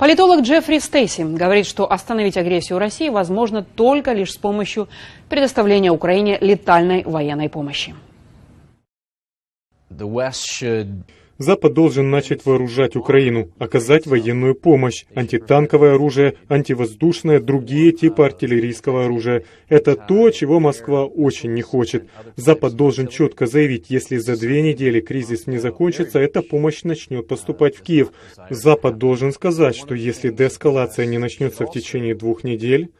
Политолог Джеффри Стейси говорит, что остановить агрессию России возможно только лишь с помощью предоставления Украине летальной военной помощи. Запад должен начать вооружать Украину, оказать военную помощь, антитанковое оружие, антивоздушное, другие типы артиллерийского оружия. Это то, чего Москва очень не хочет. Запад должен четко заявить, если за две недели кризис не закончится, эта помощь начнет поступать в Киев. Запад должен сказать, что если деэскалация не начнется в течение двух недель,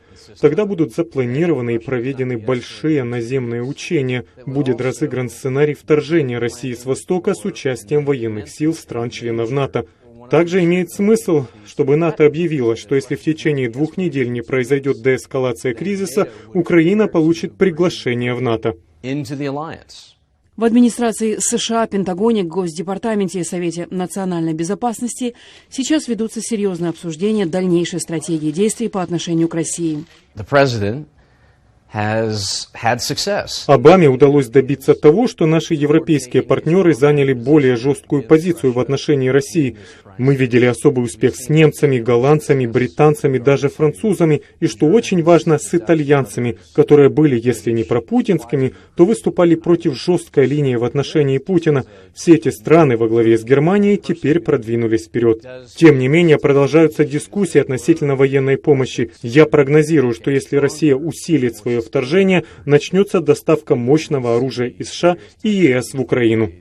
Тогда будут запланированы и проведены большие наземные учения. Будет разыгран сценарий вторжения России с Востока с участием военных сил стран-членов НАТО. Также имеет смысл, чтобы НАТО объявило, что если в течение двух недель не произойдет деэскалация кризиса, Украина получит приглашение в НАТО. В администрации США, Пентагоне, Госдепартаменте и Совете национальной безопасности сейчас ведутся серьезные обсуждения дальнейшей стратегии действий по отношению к России. Обаме удалось добиться того, что наши европейские партнеры заняли более жесткую позицию в отношении России. Мы видели особый успех с немцами, голландцами, британцами, даже французами, и, что очень важно, с итальянцами, которые были, если не пропутинскими, то выступали против жесткой линии в отношении Путина. Все эти страны во главе с Германией теперь продвинулись вперед. Тем не менее, продолжаются дискуссии относительно военной помощи. Я прогнозирую, что если Россия усилит свое вторжение, начнется доставка мощного оружия из США и ЕС в Украину.